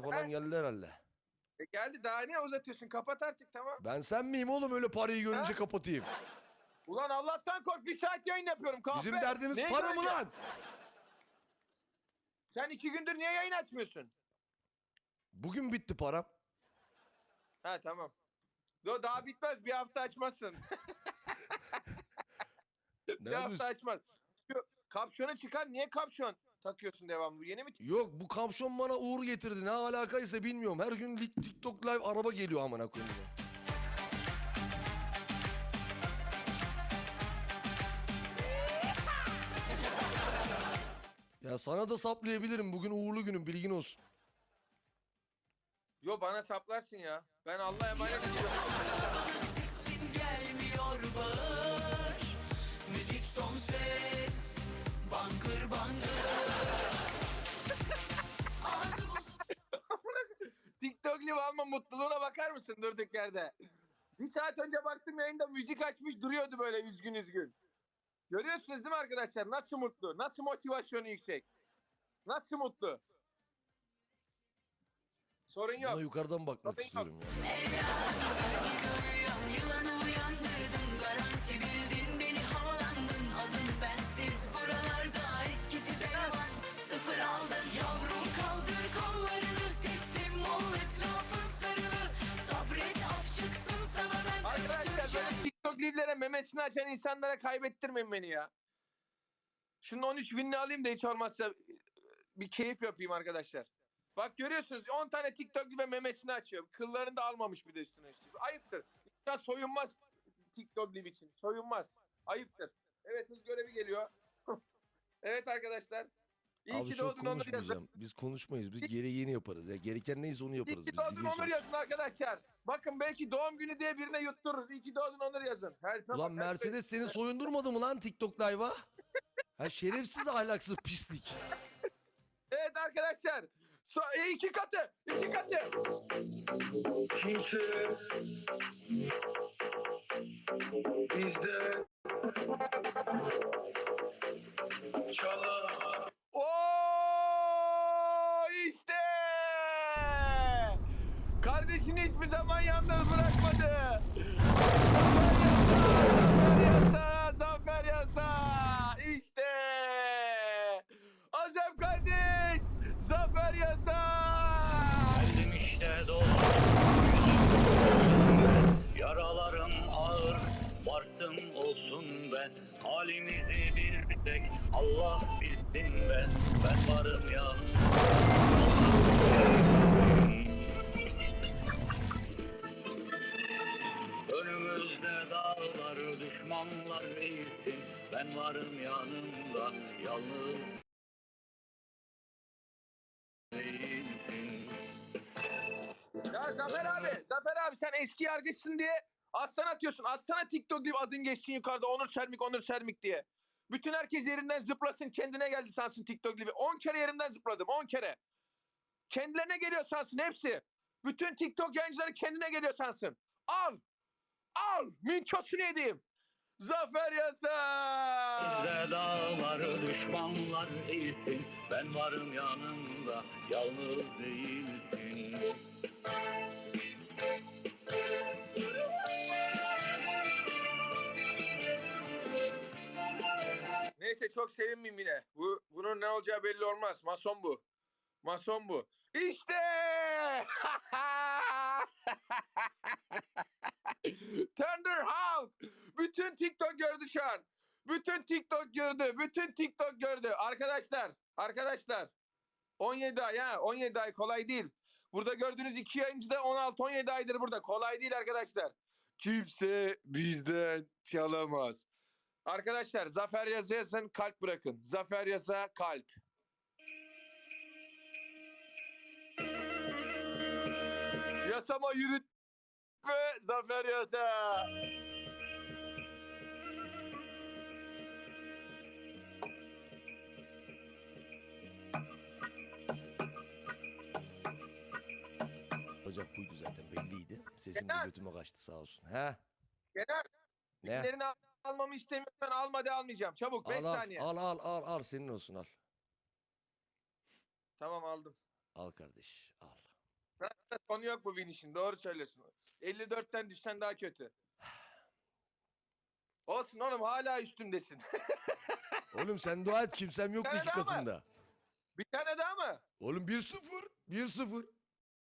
falan geldi herhalde. E geldi daha ne uzatıyorsun? Kapat artık tamam. Ben sen miyim oğlum öyle parayı görünce Ha? kapatayım. Ulan Allah'tan kork bir saat yayın yapıyorum kahpe. Bizim derdimiz Neyi para mı lan? Sen iki gündür niye yayın açmıyorsun? Bugün bitti param. Ha tamam. Yo, daha bitmez bir hafta açmazsın. Ne bir hafta yapıyorsun? açmaz. Şu kapşonu çıkar niye kapşon takıyorsun devamlı? Bu yeni mi? Yok bu kapşon bana uğur getirdi. Ne alakaysa bilmiyorum. Her gün TikTok live araba geliyor amına koyayım. ya. Ya sana da saplayabilirim. Bugün uğurlu günüm bilgin olsun. Yo bana saplarsın ya. Ben Allah'a emanet ediyorum. Live alma mutluluğuna bakar mısın durduk yerde? Bir saat önce baktım yayında müzik açmış duruyordu böyle üzgün üzgün. Görüyorsunuz değil mi arkadaşlar? Nasıl mutlu? Nasıl motivasyonu yüksek? Nasıl mutlu? Sorun yok. Buna yukarıdan bakmak Tabii, istiyorum ya. live'lere memesini açan insanlara kaybettirmeyin beni ya. Şunun 13 binini alayım da hiç olmazsa bir keyif yapayım arkadaşlar. Bak görüyorsunuz 10 tane TikTok live memesini açıyor. Kıllarını da almamış bir de üstüne üstlük. Ayıptır. İnsan soyunmaz TikTok live için. Soyunmaz. Ayıptır. Evet hız görevi geliyor. evet arkadaşlar. İyi Abi ki çok doğdun Onur yazın. konuşmayacağım. Biz konuşmayız. Biz gereğini yaparız. Ya gereken neyse onu İyi yaparız. ki biz, doğdun biliyorsun. Onur yazın arkadaşlar. Bakın belki doğum günü diye birine yuttururuz. İyi ki doğdun Onur yazın. Her Ulan Mercedes seni soyundurmadı mı lan TikTok live'a? Ha şerefsiz ahlaksız pislik. Evet arkadaşlar. So e, iki katı. iki katı. Kimse bizden çalamaz. Oo işte. Kardeşini hiçbir zaman yalnız bırakmadı. Zafer yasa, zafer yasa. İşte. Azem kardeş, zafer yasa. Geldim işte dostum Yaralarım ağır Varsın olsun be Halimizi bir tek Allah bilsin be Ben varım ya dağlar düşmanlar eğilsin Ben varım yanında yalnız değilsin Ya Zafer abi, Zafer abi sen eski yargıçsın diye aslan atıyorsun. Atsana TikTok gibi adın geçsin yukarıda Onur Sermik, Onur Sermik diye. Bütün herkes yerinden zıplasın kendine geldi sansın TikTok gibi. 10 kere yerimden zıpladım 10 kere. Kendilerine geliyor sansın hepsi. Bütün TikTok yayıncıları kendine geliyor sansın. Al. Al. Minçosunu yediğim. Zafer yasa. Bize dağları düşmanlar eğilsin Ben varım yanında yalnız değilsin Neyse çok sevinmeyeyim yine. Bu, bunun ne olacağı belli olmaz. Mason bu. Mason bu. İşte! Thunder Hawk! Bütün TikTok gördü şu an. Bütün TikTok gördü. Bütün TikTok gördü. Arkadaşlar, arkadaşlar. 17 ay ha, 17 ay kolay değil. Burada gördüğünüz iki yayıncı da 16-17 aydır burada. Kolay değil arkadaşlar. Kimse bizden çalamaz. Arkadaşlar Zafer yazın kalp bırakın. Zafer Yaza kalp. Yasama yürüt ve Zafer Yaza. Bacak buydu zaten belliydi. Sesim de götüme kaçtı sağ olsun. He? Genel Ne? kimlerini almamı istemiyorsan alma de almayacağım. Çabuk 5 Al al, saniye. al al al al senin olsun al. Tamam aldım. Al kardeş al. Sonu yok bu vinişin. Doğru söylüyorsun. 54'ten düşsen daha kötü. Olsun oğlum hala üstümdesin. Oğlum sen dua et kimsem yok tane iki daha mı? katında. Bir tane daha mı? Oğlum 1-0. 1-0.